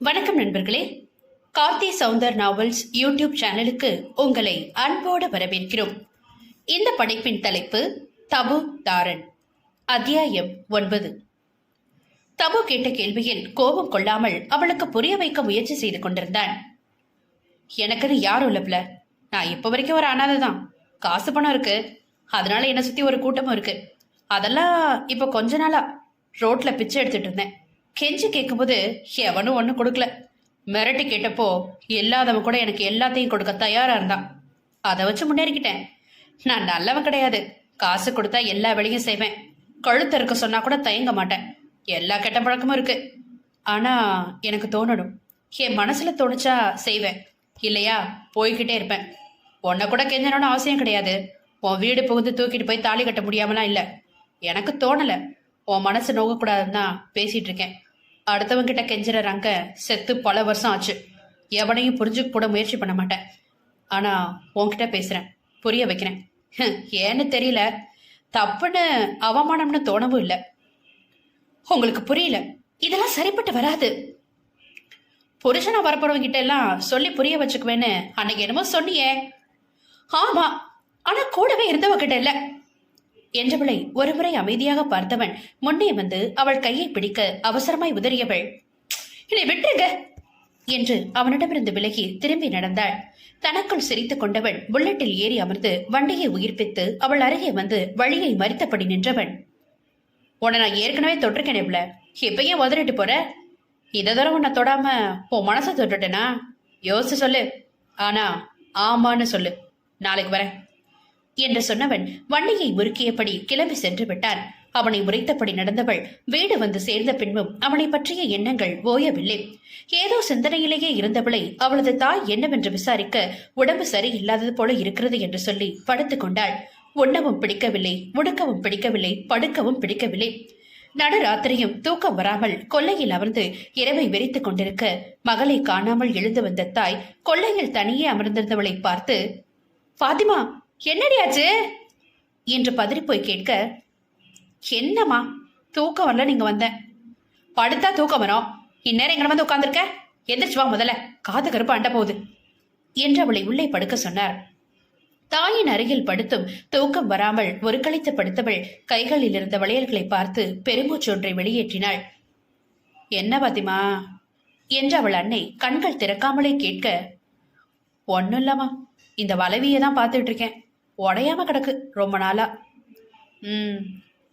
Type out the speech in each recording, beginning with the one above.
வணக்கம் நண்பர்களே. Karthi Soundar novels YouTube சேனலுக்கு உங்களை அன்போடு வரவேற்கிறோம். இந்த படைப்பின் தலைப்பு தபு தாரன் அத்தியாயம் ஒன்பது. தபு கேட்ட கேள்வியில் கோபம் கொள்ளாமல் அவளுக்கு புரிய வைக்க முயற்சி செய்து கொண்டிருந்தான். எனக்குன்னு யாரும் இல்லப்ல நான் இப்போ வரைக்கும் ஒரு அனாதை தான் காசு பணம் இருக்கு. அதனால என்னை சுத்தி ஒரு கூட்டமும் இருக்கு. அதெல்லாம் இப்போ கொஞ்ச நாளா ரோட்ல பிச்சை எடுத்துட்டு இருந்தேன். கெஞ்சி கேட்கும்போது எவனும் ஒன்றும் கொடுக்கல. மிரட்டி கேட்டப்போ இல்லாதவன் கூட எனக்கு எல்லாத்தையும் கொடுக்க தயாரா இருந்தான். அதை வச்சு முன்னேறிக்கிட்டேன். நான் நல்லவன் கிடையாது. காசு கொடுத்தா எல்லா வேலையும் செய்வேன். கழுத்து இருக்க சொன்னா கூட தயங்க மாட்டேன். எல்லா கெட்ட பழக்கமும் இருக்கு. ஆனா எனக்கு தோணணும். என் மனசுல தோணுச்சா செய்வேன். இல்லையா போய்கிட்டே இருப்பேன். உன்னை கூட கெஞ்சணும்னு அவசியம் கிடையாது. உன் வீடு புகுந்து தூக்கிட்டு போய் தாலி கட்ட முடியாமலாம் இல்லை. எனக்கு தோணலை. உன் மனசு நோகக்கூடாதுன்னு தான் பேசிட்டு இருக்கேன். அடுத்தவங்கிட்ட கெஞ்சுற ரங்க செத்து பல வருஷம் ஆச்சு. எவனையும் புரிஞ்சுக்க கூட முயற்சி பண்ண மாட்டேன். ஆனா உன்கிட்ட பேசுறேன். புரிய வைக்கிறேன். ஏன்னு தெரியல. தப்புன்னு அவமானம்னு தோணவும் இல்லை. உங்களுக்கு புரியல. இதெல்லாம் சரிப்பட்டு வராது. புருஷனை வரப்போறவங்க கிட்ட எல்லாம் சொல்லி புரிய வச்சுக்குவேன்னு அன்னைக்கு என்னமோ சொன்னியே. ஆமா ஆனா கூடவே இருந்தவ இல்லை. என்றவளை ஒருமுறை அமைதியாக பார்த்தவன் முன்னே வந்து அவள் கையை பிடிக்க அவசரமாய் உதறியவள். என்னை விட்டுருங்க! என்று அவனிடமிருந்து விலகி திரும்பி நடந்தாள். தனக்குள் சிரித்துக் கொண்டவன் புல்லட்டில் ஏறி அமர்ந்து வண்டியை உயிர்ப்பித்து அவள் அருகே வந்து வழியை மறித்தபடி நின்றவன். உன்னை நான் ஏற்கனவே தொட்டிருக்கேன் இவ்வள இப்ப ஏன் உதறிட்டு போற? இதை தவிர உன்னை தொடாம உன் மனசை தொட்டுட்டேனா? யோசிச்சு சொல்லு. ஆனா ஆமான்னு சொல்லு. நாளைக்கு வரேன். என்று சொன்னவன் வண்டியை உருக்கியபடி கிளம்பி சென்று விட்டான் அவனை உரைத்தபடி நடந்தவள் வீடு வந்து சேர்ந்த பின்பும் அவனை பற்றிய எண்ணங்கள் ஓயவில்லை. ஏதோ சிந்தனையிலேயே இருந்தவளை அவளது தாய் என்னவென்று விசாரிக்க உடம்பு சரியில்லாதது போல இருக்கிறது என்று சொல்லி படுத்துக் கொண்டாள். உண்ணவும் பிடிக்கவில்லை உடுக்கவும் பிடிக்கவில்லை படுக்கவும் பிடிக்கவில்லை. நடுராத்திரியும் தூக்கம் வராமல் கொல்லையில் அமர்ந்து இரவை வெறித்துக் கொண்டிருக்க மகளை காணாமல் எழுந்து வந்த தாய் கொல்லையில் தனியே அமர்ந்திருந்தவளை பார்த்து பாத்திமா என்னடியாச்சு என்று என்று பதறிப்போய் கேட்க என்னம்மா தூக்கம் வரல நீங்க வந்தேன். படுத்தா தூக்கம் வரும். இந்நேரம் எங்க வந்து உட்காந்துருக்க எந்திரிச்சு வா முதல்ல. காது கருப்பு அண்ட போகுது. என்று அவளை உள்ளே படுக்க சொன்னார். தாயின் அருகில் படுத்தும் தூக்கம் வராமல் ஒரு கழித்து படுத்தவள் கைகளில் இருந்த வளையல்களை பார்த்து பெருமூச்சொன்றை வெளியேற்றினாள். என்ன பாத்திமா என்று அவள் அன்னை கண்கள் திறக்காமலே கேட்க ஒன்னும் இல்லம்மா. இந்த வளவியை தான் பார்த்துட்டு இருக்கேன். உடையாம கிடக்கு ரொம்ப நாளா. ம்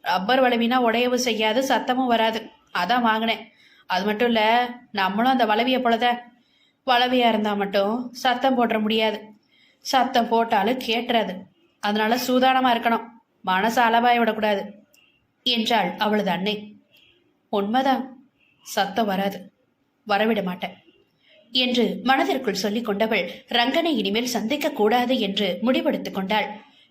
ரப்பர் வளவினா உடையவும் செய்யாது சத்தமும் வராது. அதான் வாங்கினேன். அது மட்டும் இல்லை நம்மளும் அந்த வளவியை போலதான். வளவியா இருந்தால் மட்டும் சத்தம் போட்டுற முடியாது. சத்தம் போட்டாலும் கேட்டுறாது. அதனால சூதானமாக இருக்கணும். மனசு அளவாய விடக்கூடாது. என்றாள் அவளது அன்னை உண்மைதான். சத்தம் வராது. வரவிட மாட்டேன். என்று மனதிற்குள் சொல்லிக் கொண்டவள் ரங்கனை இனிமேல் சந்திக்க கூடாது என்று முடிவெடுத்துக் கொண்டாள்.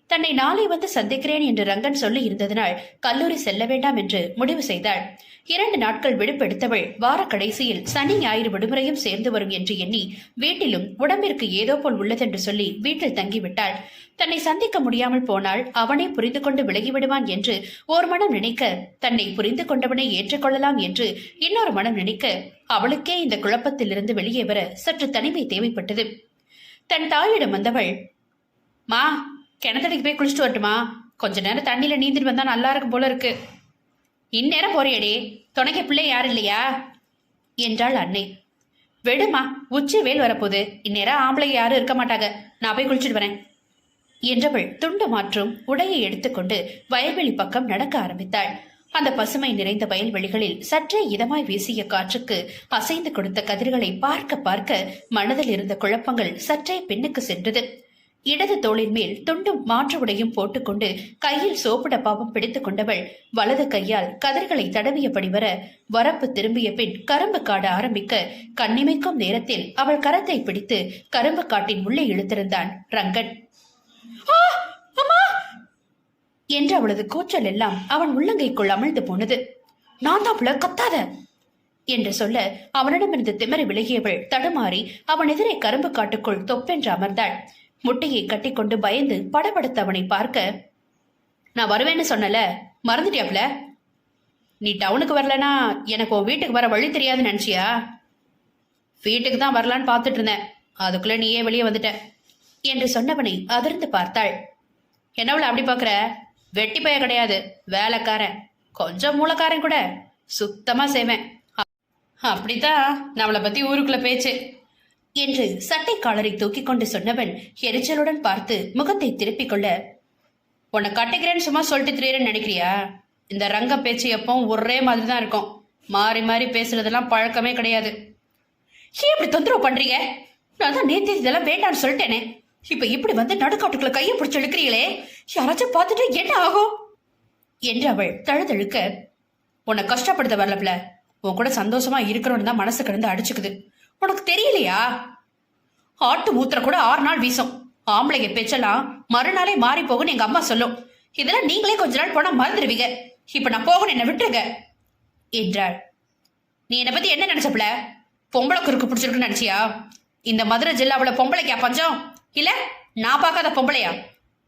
தன்னை நாளை வந்து சந்திக்கிறேன் என்று ரங்கன் சொல்லி இருந்ததனால் கல்லூரி செல்ல வேண்டாம் என்று முடிவு செய்தாள். இரண்டு நாட்கள் விடுப்பெடுத்தவள் வார கடைசியில் சனி ஞாயிறு விடுமுறையும் சேர்ந்து வரும் என்று எண்ணி வீட்டிலும் உடம்பிற்கு ஏதோ போல் உள்ளதென்று சொல்லி வீட்டில் தங்கிவிட்டாள். தன்னை சந்திக்க முடியாமல் போனால் அவனே புரிந்து கொண்டு விலகிவிடுவான் என்று ஒரு மனம் நினைக்க தன்னை புரிந்து கொண்டவனை ஏற்றுக்கொள்ளலாம் என்று இன்னொரு மனம் நினைக்க அவளுக்கே இந்த குழப்பத்திலிருந்து வெளியே வர சற்று தனிமை தேவைப்பட்டது. தன் தாயிடம் வந்தவள் மா கிணத்தடிக்கு போய் குளிச்சுட்டு வரட்டுமா? கொஞ்ச நேரம் தண்ணியில நீந்திட்டு வந்தா நல்லா இருக்கும் போல இருக்கு. இந்நேரம் போறியடி துணைக்க பிள்ளை யார் இல்லையா? என்றாள் அன்னை. வெடுமா உச்சி வேல் வரப்போகுது. இந்நேரம் ஆம்பளை யாரும் இருக்க மாட்டாங்க. நான் போய் குளிச்சுட்டு வரேன். என்றவள் துண்டு மாற்றும் உடையை எடுத்துக்கொண்டு வயல்வெளி பக்கம் நடக்க ஆரம்பித்தாள். அந்த பசுமை நிறைந்த வயல்வெளிகளில் சற்றே இதமாய் வீசிய காற்றுக்கு அசைந்து கொடுத்த கதிர்களை பார்க்க பார்க்க மனதில் இருந்த குழப்பங்கள் சற்றே பின்னுக்கு சென்றது. இடது தோளின் மேல் துண்டும் மாற்று உடையும் போட்டுக்கொண்டு கையில் சோப்பு டப்பாவும் பிடித்துக் கொண்டவள் வலது கையால் கதிர்களை தடவியபடி வர வரப்பு திரும்பிய பின் கரும்பு காட ஆரம்பிக்க கண்ணிமைக்கும் நேரத்தில் அவள் கரத்தை பிடித்து கரும்பு காட்டின் உள்ளே இழுத்திருந்தான் ரங்கன். என்று அவளது கூச்சல் எல்லாம் அவன் உள்ளங்கைக்குள் அமிழ்ந்து போனது. நான் தான் புல கத்தாத! என்று சொல்ல அவனிடமிருந்து திமறி விலகியவள் தடுமாறி அவன் எதிரே கரும்பு காட்டுக்குள் தொப்பென்று அமர்ந்தாள். முட்டையை கட்டிக்கொண்டு பயந்து படபடுத்த அவனை பார்க்க நான் வருவேன்னு சொன்னல மறந்துட்டியாப்ல நீ டவுனுக்கு வரலனா எனக்கு உன் வீட்டுக்கு வர வழி தெரியாதுன்னு நினைச்சியா? வீட்டுக்கு தான் வரலான்னு பார்த்துட்டு இருந்தேன். அதுக்குள்ள நீயே வெளியே வந்துட்ட. என்று சொன்னவனை அதிர்ந்து பார்த்தாள். என்னவள அப்படி பார்க்குற? வெட்டி பைய கிடையாது. வேலைக்காரன். கொஞ்சம் மூளைக்காரன் கூட. சுத்தமா செய்வேன். அப்படித்தான் நம்மளை பத்தி ஊருக்குள்ள பேச்சு. என்று சட்டை காலரை தூக்கி கொண்டு சொன்னவன் எரிச்சலுடன் பார்த்து முகத்தை திருப்பிக் கொள்ள உன்னை கட்டிக்கிறேன்னு சும்மா சொல்லிட்டு திரியறேன்னு நினைக்கிறியா? இந்த ரங்க பேச்சு எப்பவும் ஒரே மாதிரி தான் இருக்கும். மாறி மாறி பேசுறதெல்லாம் பழக்கமே கிடையாது. ஏன் இப்படி தொந்தரவு பண்றீங்க? நான் தான் நேத்தி இதெல்லாம் வேண்டாம்னு சொல்லிட்டேனே. இப்ப இப்படி வந்து நடுக்காட்டுக்குள்ள கையை பிடிச்சு இழுக்கிறீங்களே? யாராச்சும் பார்த்துட்டு என்ன ஆகும்? என்று அவள் தழுதழுக்க உன்னை கஷ்டப்படுத்த வரலப்ல. உன் கூட சந்தோஷமா இருக்கிறோன்னு தான் மனசு கிடந்து அடிச்சுக்குது. உனக்கு தெரியலையா? ஆட்டு மூத்திர கூட ஆறு நாள் வீசும். ஆம்பளைங்க பேச்செல்லாம் மறுநாளே மாறி போகும்னு எங்க அம்மா சொல்லும். இதெல்லாம் நீங்களே கொஞ்ச நாள் போனா மறந்துடுவீங்க இப்ப நான் போகணும் என்ன விட்டுருங்க. என்றாள். நீ என்னை பத்தி என்ன நினைச்சப்பல பொம்பளை குறுக்கு பிடிச்சிருக்குன்னு நினைச்சியா? இந்த மதுரை ஜில்லாவில் பொம்பளைக்கா பஞ்சம்? இல்ல நான் பார்க்காத பொம்பளையா?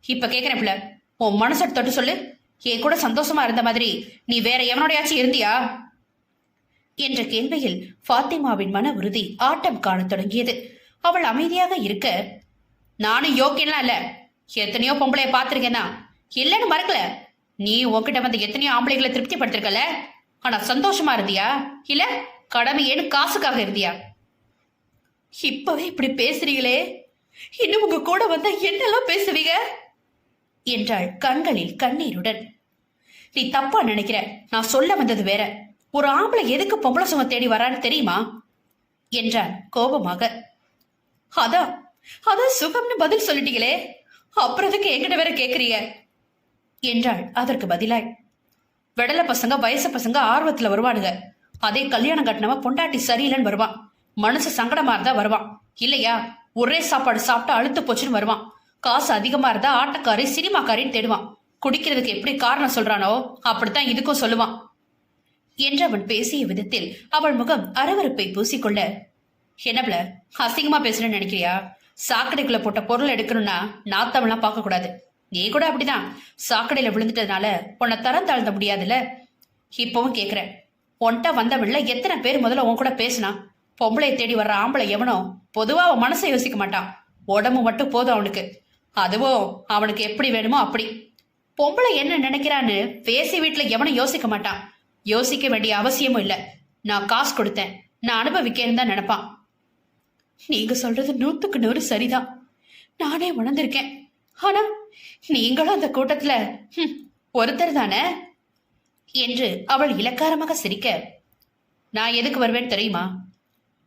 இப்ப கேக்குறேன் பிள்ள. உன் மனசை தொட்டு சொல்லு. என் கூட சந்தோஷமா இருந்த மாதிரி நீ வேற எவனோடையாச்சும் இருந்தியா? என்ற கேள்வியில் ஃபாத்திமாவின் மன உறுதி ஆட்டம் காணத் தொடங்கியது. அவள் அமைதியாக இருக்க நானும் யோக்கியெல்லாம் இல்ல. எத்தனையோ பொம்பளைய பார்த்திருக்கேன் இல்லைன்னு மறக்கல. நீ உன்கிட்ட வந்து எத்தனையோ ஆம்பளைகளை திருப்தி படுத்திருக்கல ஆனா சந்தோஷமா இருந்தியா? இல்ல கடமையேன்னு காசுக்காக இருந்தியா? இப்பவே இப்படி பேசுறீங்களே. இன்னும் உங்க கூட வந்தா என்னெல்லாம் பேசுவீங்க? என்றாள் கண்களில் கண்ணீருடன். நீ தப்பா நினைக்கிற. நான் சொல்ல வந்தது வேற. ஒரு ஆம்பளை எதுக்கு பொம்பளை சுகம் தேடி வரான்னு தெரியுமா? என்றான் கோபமாக. அதான் அதான் சுகம்னு பதில் சொல்லிட்டீங்களே. அப்புறம் எதுக்கு என்கிட்ட வேற கேக்குறீங்க? என்றாள் அதற்கு பதிலாய். விடல பசங்க வயசு பசங்க ஆர்வத்துல வருவானுங்க. அதே கல்யாணம் கட்டினவன் பொண்டாட்டி சரியில்லைன்னு வருவான். மனசு சங்கடமா இருந்தா வருவான். இல்லையா? ஒரே சாப்பாடு சாப்பிட்டு அழுத்து போச்சுன்னு வருவான். காசு அதிகமா இருந்தா ஆட்டக்காரி சினிமாக்காரின்னு தேடுவான். குடிக்கிறதுக்கு எப்படி காரணம் சொல்றானோ அப்படித்தான் இதுக்கும் சொல்லுவான். என்று அவன் பேசிய விதத்தில் அவள் முகம் அரவறுப்பை பூசிக்கொள்ள என்னப்ல அசிங்கமா பேசுறேன்னு நினைக்கிறியா? சாக்கடைக்குள்ள போட்ட பொருள் எடுக்கணும்னா நாத்தமெல்லாம் பார்க்க கூடாது நீ கூட அப்படிதான். சாக்கடையில விழுந்துட்டதுனால உன்னை தரம் தாழ்ந்த முடியாதுல்ல? இப்பவும் கேக்குற உன்கிட்ட வந்தவள்ல எத்தனை பேர் முதல்ல உன் கூட பேசினா? பொம்பளை தேடி வர்ற ஆம்பளை எவனோ பொதுவாக அவன் மனசை யோசிக்க மாட்டான். உடம்பு மட்டும் போதும் அவனுக்கு. அதுவும் அவனுக்கு எப்படி வேணுமோ அப்படி. பொம்பளை என்ன நினைக்கிறான்னு பேசி வீட்டில் எவனும் யோசிக்க மாட்டான். யோசிக்க வேண்டிய அவசியமும் இல்லை. நான் காசு கொடுத்தேன். நான் அனுபவிக்கேன்னு தான் நினைப்பான். நீங்க சொல்றது நூத்துக்கு நூறு சரிதான். நானே உணர்ந்திருக்கேன். ஆனா நீங்களும் அந்த கூட்டத்துல ஒருத்தர் தானே? என்று அவள் இலக்காரமாக சிரிக்க நான் எதுக்கு வருவேன் தெரியுமா?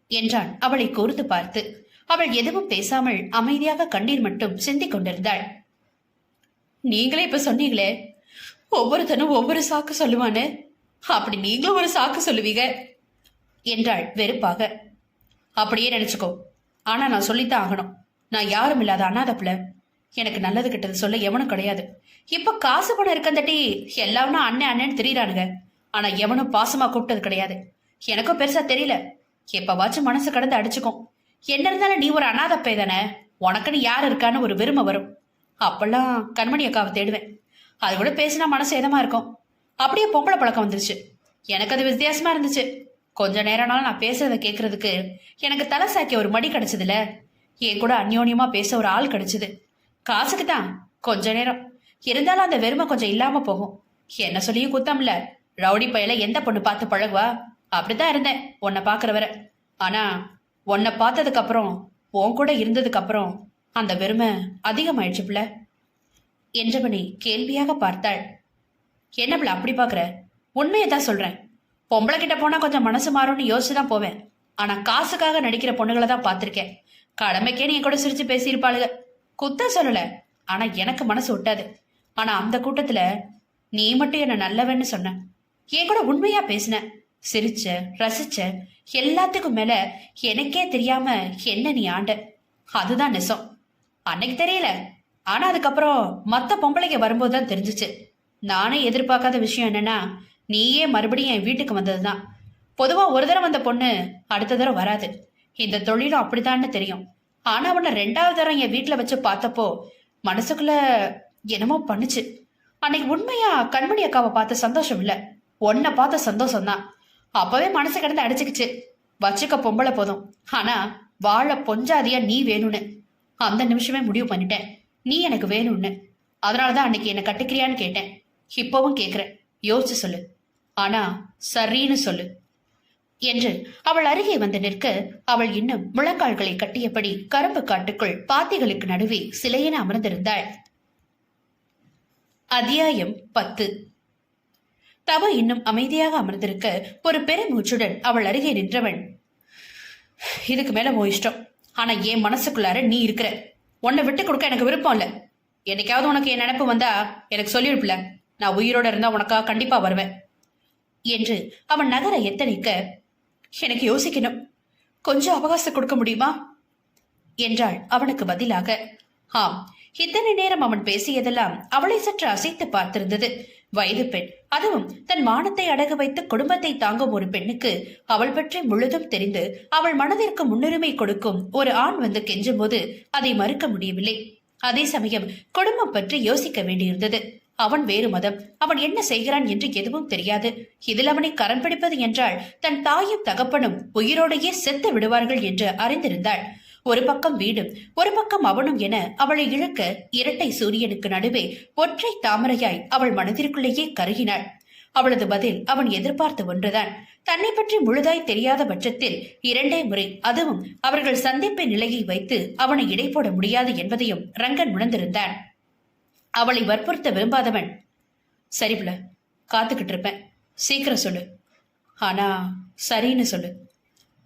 என்றான். அவளை கூர்ந்து பார்த்து அவள் எதுவும் பேசாமல் அமைதியாக கண்ணீர் மட்டும் சிந்திக் கொண்டிருந்தாள். நீங்களே இப்ப சொன்னீங்களே ஒவ்வொருத்தனும் ஒவ்வொரு சாக்கு சொல்லுவானு? அப்படி நீங்களும் ஒரு சாக்கு சொல்லுவீங்க? என்றாள் வெறுப்பாக. அப்படியே நினைச்சுக்கோ. ஆனா நான் சொல்லித்தான் ஆகணும். நான் யாரும் இல்லாத அனாதை பிள்ளை. எனக்கு நல்லது கெட்டது சொல்ல எவனும் கிடையாது. இப்ப காசு பணம் இருக்கந்தட்டி எல்லாரும் அண்ணன் அண்ணன் தெரியறானுங்க. ஆனா எவனும் பாசமா கூப்பிட்டது கிடையாது. எனக்கும் பெருசா தெரியல. எப்பவாச்சும் மனசு கடந்து அடிச்சுக்கும். என்ன இருந்தாலும் நீ ஒரு அனாதை தானே? உனக்குன்னு யார் இருக்கான்னு ஒரு வெறுமை வரும். அப்பெல்லாம் கண்மணி அக்காவை தேடுவேன். அது கூட பேசினா மனசு இதமா இருக்கும். அப்படியே பொம்பளை பழக்கம் வந்துருச்சு. எனக்கு அது வித்தியாசமா இருந்துச்சு. கொஞ்ச நேரம்னாலும் நான் பேசுறத கேட்கறதுக்கு எனக்கு தலை சாக்கிய ஒரு மடி கிடைச்சதுல. என் கூட அந்யோன்யமா பேச ஒரு ஆள் கிடைச்சது. காசுக்கு தான் கொஞ்ச நேரம். இருந்தாலும் அந்த வெறுமை கொஞ்சம் இல்லாம போகும். என்ன சொல்லியும் குத்தம்ல ரவுடி பையில எந்த பொண்ணு பார்த்து பழகுவா? அப்படிதான் இருந்தேன் உன்னை பாக்குற ஆனா உன்னை பார்த்ததுக்கு அப்புறம் உன் கூட இருந்ததுக்கு அப்புறம் அந்த வெறுமை அதிகமாயிடுச்சு பிள்ள. என்றவனை கேள்வியாக பார்த்தாள். என்ன பிள்ளை அப்படி பாக்குற உண்மையை தான் சொல்றேன். பொம்பளை கிட்ட போனா கொஞ்சம் மனசு மாறும்னு யோசிச்சு தான் போவேன். ஆனா காசுக்காக நடிக்கிற பொண்ணுகளை தான் பார்த்துருக்கேன். கடமைக்கே நீ கூட சிரிச்சு பேசியிருப்பாளுக. குத்த சொல்லல. ஆனா எனக்கு மனசு விட்டாது ஆனா அந்த கூட்டத்துல நீ மட்டும் என்ன நல்லவன்னு சொன்ன. என் கூட உண்மையா பேசின. சிரிச்ச ரசிச்ச எல்லாத்துக்கும் மேல எனக்கே தெரியாம என்ன நீ ஆண்ட? அதுதான் நெசம். அன்னைக்கு தெரியல. ஆனா அதுக்கப்புறம் மத்த பொம்பளைங்க வரும்போது தான் தெரிஞ்சுச்சு. நானே எதிர்பார்க்காத விஷயம் என்னன்னா நீயே மறுபடியும் என் வீட்டுக்கு வந்ததுதான். பொதுவா ஒரு தடவை வந்த பொண்ணு அடுத்த தடவை வராது. இந்த தொழிலும் அப்படித்தான்னு தெரியும். ஆனா உன்னை ரெண்டாவது தரம் என் வீட்டுல வச்சு பார்த்தப்போ மனசுக்குள்ள என்னமோ பண்ணுச்சு. அன்னைக்கு உண்மையா கண்மணி அக்காவை பார்த்த சந்தோஷம் இல்ல. உன்னை பார்த்த சந்தோஷம் தான் அப்பவே மனசு கிடந்து அடிச்சுக்கிச்சு. வச்சுக்க பொம்பளை போதும். ஆனா வாழ பொஞ்சாதியா நீ வேணும்னு. அந்த நிமிஷமே முடிவு பண்ணிட்டேன். நீ எனக்கு வேணும்னு. அதனாலதான் அன்னைக்கு என்ன கட்டுக்கிறியான்னு கேட்டேன். இப்பவும் கேக்குறேன். யோசிச்சு சொல்லு. ஆனா சரின்னு சொல்லு. என்று அவள் அருகே வந்து நிற்க அவள் இன்னும் முழங்கால்களை கட்டியபடி கரும்பு காட்டுக்குள் பாத்திகளுக்கு நடுவே சிலையென அமர்ந்திருந்தாள். அத்தியாயம் பத்து. தவ இன்னும் அமைதியாக அமர்ந்திருக்க ஒரு பெருமூச்சுடன் அவள் அருகே நின்றவன் இதுக்கு மேல ஓ இஷ்டம். ஆனா என் மனசுக்குள்ளார நீ இருக்கிற. உன்னை விட்டு கொடுக்க எனக்கு விருப்பம் இல்ல. என்னைக்காவது உனக்கு என் நினைப்பு வந்தா எனக்கு சொல்லிருப்பில நான் உயிரோட இருந்தா உனக்கா கண்டிப்பா வருவேன். என்று அவன் நகர எத்தனைக்க எனக்கு யோசிக்கணும். கொஞ்சம் அவகாசம் கொடுக்க முடியுமா? என்றாள் அவனுக்கு பதிலாக. ஆம். இத்தனை நேரம் அவன் பேசியதெல்லாம் அவளை சற்று அசைத்து பார்த்திருந்தது. வயது பெண். அதுவும் தன் மானத்தை அடகு வைத்து குடும்பத்தை தாங்கும் ஒரு பெண்ணுக்கு அவள் பற்றி முழுதும் தெரிந்து அவள் மனதிற்கு முன்னுரிமை கொடுக்கும் ஒரு ஆண் வந்து கெஞ்சும் போது அதை மறுக்க முடியவில்லை. அதே சமயம் குடும்பம் பற்றி யோசிக்க வேண்டியிருந்தது. அவன் வேறு மதம். அவன் என்ன செய்கிறான் என்று எதுவும் தெரியாது. இதில் அவனை கரம் பிடிப்பது என்றால் தன் தாயும் தகப்பனும் உயிரோடையே செத்து விடுவார்கள் என்று அறிந்திருந்தாள். ஒரு பக்கம் வீடும் ஒரு பக்கம் அவனும் என அவளை இழுக்க இரட்டை சூரியனுக்கு நடுவே ஒற்றை தாமரையாய் அவள் மனதிற்குள்ளேயே கருகினாள். அவளது பதில் அவன் எதிர்பார்த்த ஒன்றுதான். தன்னை பற்றி முழுதாய் தெரியாத பட்சத்தில் இரண்டே முறை அதுவும் அவர்கள் சந்திப்பு நிலையை வைத்து அவனை இடை போட முடியாது என்பதையும் ரங்கன் உணர்ந்திருந்தான். அவளை வற்புறுத்த விரும்பாதவன் சரி புள்ள காத்துக்கிட்டு இருப்பேன். சீக்கிரம் சொல்லு. ஆனா சரின்னு சொல்லு.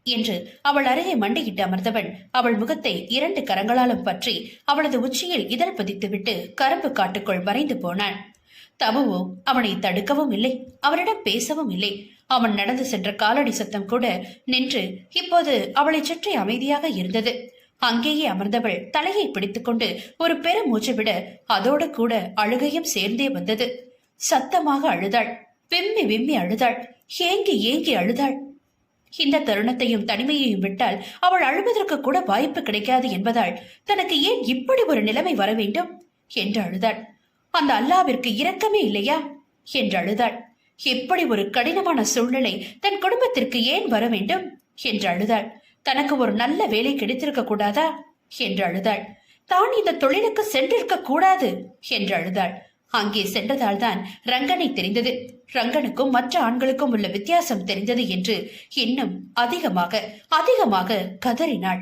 என்று அவள் அருகே மண்டியிட்டு அமர்ந்தவன் அவள் முகத்தை இரண்டு கரங்களாலும் பற்றி அவளது உச்சியில் இதழ் பதித்துவிட்டு கரும்பு காட்டுக்குள் மறைந்து போனான் தபுவோ அவனை தடுக்கவும் இல்லை. அவனிடம் பேசவும் இல்லை. அவன் நடந்து சென்ற காலடி சத்தம் கூட நின்று இப்போது அவளை சுற்றி அமைதியாக இருந்தது. அங்கேயே அமர்ந்தவள் தலையை பிடித்துக்கொண்டு ஒரு பெருமூச்சு விட அதோடு கூட அழுகையும் சேர்ந்தே வந்தது. சத்தமாக அழுதாள். விம்மி விம்மி அழுதாள். ஏங்கி ஏங்கி அழுதாள். இந்த தருணத்தையும் தனிமையையும் விட்டால் அவள் அழுவதற்கு கூட வாய்ப்பு கிடைக்காது என்பதால் தனக்கு ஏன் இப்படி ஒரு நிலைமை வர வேண்டும் என்று அழுதாள். அந்த அல்லாவிற்கு இரக்கமே இல்லையா என்று அழுதாள். இப்படி ஒரு கடினமான சூழ்நிலை தன் குடும்பத்திற்கு ஏன் வர வேண்டும் என்று அழுதாள். தனக்கு ஒரு நல்ல வேலை கிடைத்திருக்க கூடாதா என்று அழுதாள். தான் இந்த தொழிலுக்கு சென்றிருக்க கூடாது என்று அழுதாள். அங்கே சென்றதால் தான் ரங்கனை தெரிந்தது. ரங்கனுக்கும் மற்ற ஆண்களுக்கும் உள்ள வித்தியாசம் தெரிந்தது என்று இன்னும் அதிகமாக அதிகமாக கதறினாள்.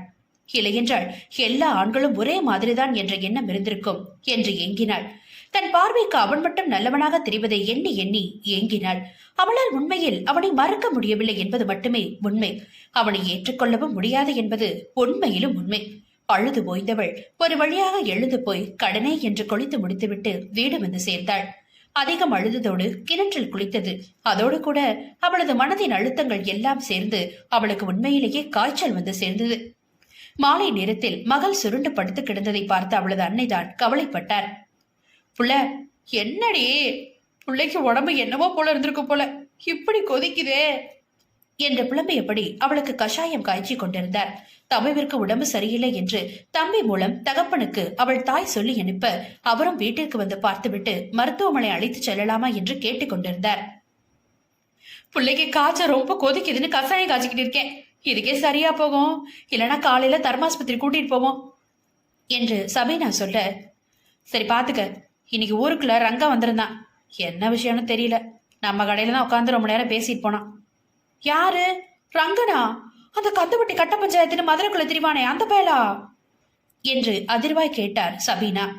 இல்லையென்றால் எல்லா ஆண்களும் ஒரே மாதிரிதான் என்ற எண்ணம் இருந்திருக்கும் என்று ஏங்கினாள். தன் பார்வைக்கு அவன் மட்டும் நல்லவனாக தெரிவதை எண்ணி எண்ணி ஏங்கினாள். அவளால் உண்மையில் அவனை மறக்க முடியவில்லை என்பது மட்டுமே உண்மை. அவனை ஏற்றுக்கொள்ளவும் முடியாது என்பது உண்மையிலும் உண்மை. அழுது ஓய்ந்தவள். ஒரு வழியாக எழுந்து போய் கடனே என்று கொளித்து முடித்துவிட்டு வீடு வந்து சேர்ந்தாள். அதிகம் அழுததோடு கிணற்றில் குளித்தது. அதோடு கூட அவளது மனதின் அழுத்தங்கள் எல்லாம் சேர்ந்து அவளுக்கு உண்மையிலேயே காய்ச்சல் வந்து சேர்ந்தது. மாலை நேரத்தில் மகள் சுருண்டு படுத்து கிடந்ததை பார்த்து அவளது அன்னைதான் கவலைப்பட்டார். புள்ள என்னடி? பிள்ளைக்கு உடம்பு என்னவோ போல இருந்திருக்கும் போல. இப்படி கொதிக்குதே. என்று புலம்பியபடி அவளுக்கு கஷாயம் காய்ச்சி கொண்டிருந்தார். தம்பிவிற்கு உடம்பு சரியில்லை என்று தம்பி மூலம் தகப்பனுக்கு அவள் தாய் சொல்லி அனுப்ப அவரும் வீட்டிற்கு வந்து பார்த்துவிட்டு மருத்துவமனை அழைத்து செல்லலாமா என்று கேட்டுக்கொண்டிருந்தார் பிள்ளைக்கு காய்ச்சல் ரொம்ப கொதிக்குதுன்னு கஷாயம் காய்ச்சிக்கிட்டு இருக்கேன். இதுக்கே சரியா போகும். இல்லைன்னா காலையில தர்மாஸ்பத்திரி கூட்டிட்டு போவோம் என்று சபீனா சொல்ல சரி பாத்துக்க. இன்னைக்கு ஊருக்குள்ள ரங்கா வந்திருந்தான். என்ன விஷயம்னு தெரியல. நம்ம கடையில தான் உட்காந்து ரொம்ப நேரம் பேசிட்டு போனான். யாரு? ரங்கனா? அந்த கந்துவட்டி கட்ட பஞ்சாயத்துன்னு மதுரைக்குள்ள திரிவானே அந்த பயலா? என்று அதிர்வாய் கேட்டார் சபீனா.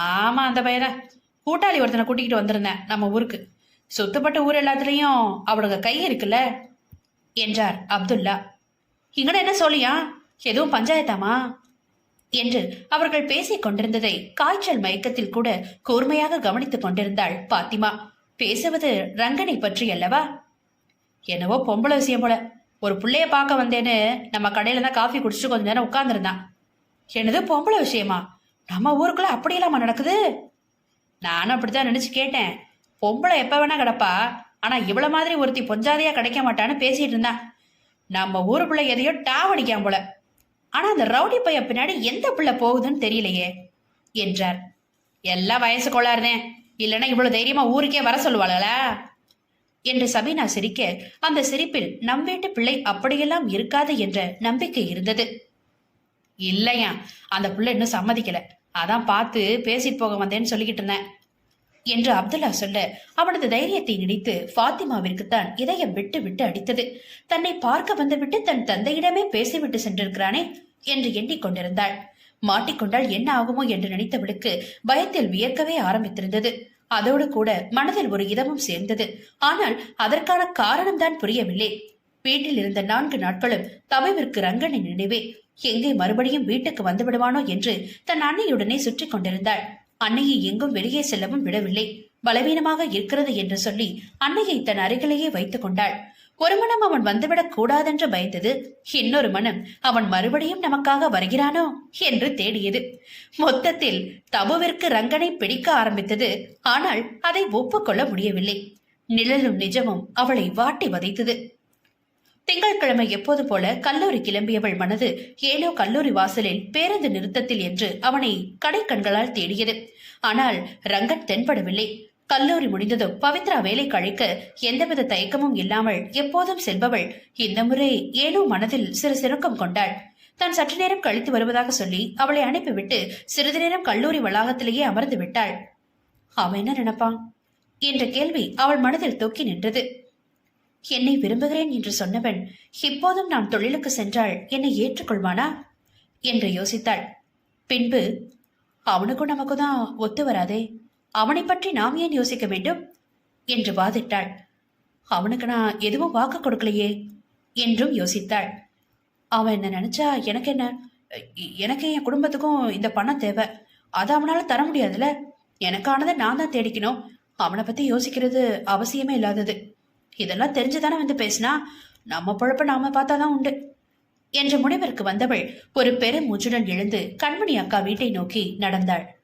ஆமா அந்த பையதான் கூட்டாளி ஒருத்தனை கூட்டிக்கிட்டு வந்திருந்தேன் நம்ம ஊருக்கு. சுத்தப்பட்ட ஊர் எல்லாத்துலயும் அவளுங்க கை இருக்குல்ல என்றார் அப்துல்லா. இங்கட என்ன சொல்லியா? எதுவும் பஞ்சாயத்தாமா? என்று அவர்கள் பேசிக் கொண்டிருந்ததை காய்ச்சல் மயக்கத்தில் கூட கூர்மையாக கவனித்துக் கொண்டிருந்தாள் பாத்திமா. பேசுவது ரங்கனை பற்றி அல்லவா என்னவோ பொம்பளை விஷயம் போல. ஒரு பிள்ளைய பார்க்க வந்தேன்னு நம்ம கடையில தான் காஃபி குடிச்சிட்டு கொஞ்ச நேரம் உட்காந்துருந்தான் என்னது பொம்பளை விஷயமா? நம்ம ஊருக்குள்ள அப்படியெல்லாமா நடக்குது? நானும் அப்படித்தான் நினைச்சு கேட்டேன். பொம்பளை எப்ப வேணா கிடப்பா. ஆனா இவ்வளவு மாதிரி ஒருத்தி பொஞ்சாதையா கிடைக்க மாட்டான்னு பேசிட்டு இருந்தான் நம்ம ஊருக்குள்ள எதையோ டாவடிக்காம போல. ஆனா அந்த ரவுடி பைய பின்னாடி எந்த பிள்ளை போகுதுன்னு தெரியலையே என்றார். எல்லாம் வயசு கோளாறுதே இல்லைன்னா இவ்வளவு தைரியமா ஊருக்கே வர சொல்லுவாளா? என்று சபீனா சிரிக்க அந்த சிரிப்பில் நம் வீட்டு பிள்ளை அப்படியெல்லாம் இருக்காது என்ற நம்பிக்கை இருந்தது. இல்லையா அந்த புள்ள இன்னும் சம்மதிக்கல. அதான் பார்த்து பேசிட்டு போக வந்தேன்னு சொல்லிக்கிட்டு இருந்தேன் என்று அப்துல்லா சொல்ல அவனது தைரியத்தை நினைத்து ஃபாத்திமாவிற்குத்தான் இதயம் விட்டு விட்டு அடித்தது. தன்னை பார்க்க வந்துவிட்டு தன் தந்தையிடமே பேசிவிட்டு சென்றிருக்கிறானே என்று எண்ணிக்கொண்டிருந்தாள். மாட்டிக்கொண்டால் என்ன ஆகுமோ என்று நினைத்தவளுக்கு பயத்தில் வியர்க்கவே ஆரம்பித்திருந்தது. அதோடு கூட மனதில் ஒரு இதமும் சேர்ந்தது. ஆனால் அதற்கான காரணம்தான் புரியவில்லை. வீட்டில் இருந்த நான்கு நாட்களும் தமைவிற்கு ரங்கனின் நினைவே. எங்கே மறுபடியும் வீட்டுக்கு வந்து விடுவானோ என்று தன் அன்னையுடனே சுற்றி கொண்டிருந்தாள். அன்னையை எங்கும் வெளியே செல்லவும் விடவில்லை. பலவீனமாக இருக்கிறது என்று சொல்லி அன்னையை தன் அருகிலேயே வைத்துக் கொண்டாள். ஒரு மனம் அவன் வந்துவிடக் கூடாதென்று பயந்தது. இன்னொரு மனம் அவன் மறுபடியும் நமக்காக வருகிறானோ என்று தேடியது. மொத்தத்தில் தபுவிற்கு ரங்கனை பிடிக்க ஆரம்பித்தது. ஆனால் அதை ஒப்புக்கொள்ள முடியவில்லை. நிழலும் நிஜமும் அவளை வாட்டி வதைத்தது. திங்கட்கிழமை எப்போது போல கல்லூரி கிளம்பியவள் மனது ஏனோ கல்லூரி வாசலில் பேருந்து நிறுத்தத்தில் என்று அவனை கடைக்கண்களால் தேடியது. ஆனால் ரங்கன் தென்படவில்லை. கல்லூரி முடிந்ததும் பவித்ரா வேலை கழிக்க எந்தவித தயக்கமும் இல்லாமல் எப்போதும் செல்பவள். இந்த முறை ஏனோ மனதில் சிறு சிறுக்கம் கொண்டாள். தான் சற்று நேரம் கழித்து வருவதாக சொல்லி அவளை அனுப்பிவிட்டு சிறிது நேரம் கல்லூரி வளாகத்திலேயே அமர்ந்து விட்டாள். அவன் என்ன நினைப்பான் என்ற கேள்வி அவள் மனதில் தொக்கி நின்றது. என்னை விரும்புகிறேன் என்று சொன்னவன் இப்போதும் நான் தொழிலுக்கு சென்றால் என்னை ஏற்றுக்கொள்வானா? என்று யோசித்தாள். பின்பு அவனுக்கும் நமக்கு தான் ஒத்து வராதே. அவனை பற்றி நாம் ஏன் யோசிக்க வேண்டும்? என்று வாதிட்டாள். அவனுக்கு நான் எதுவும் வாக்கு கொடுக்கலையே என்றும் யோசித்தாள். அவன் என்ன நினைச்சா எனக்கு என்ன? எனக்கு என் குடும்பத்துக்கும் இந்த பணம் தேவை. அதை அவனால தர முடியாதுல்ல? எனக்கானதை நான் தான் தேடிக்கணும். அவனை பத்தி யோசிக்கிறது அவசியமே இல்லாதது. இதெல்லாம் தெரிஞ்சுதானே வந்து பேசினா? நம்ம பொழப்ப நாம பார்த்தாதான் உண்டு. என்ற முடிவிற்கு வந்தவள் ஒரு பெரும் மூச்சுடன் எழுந்து கண்மணி அக்கா வீட்டை நோக்கி நடந்தாள்.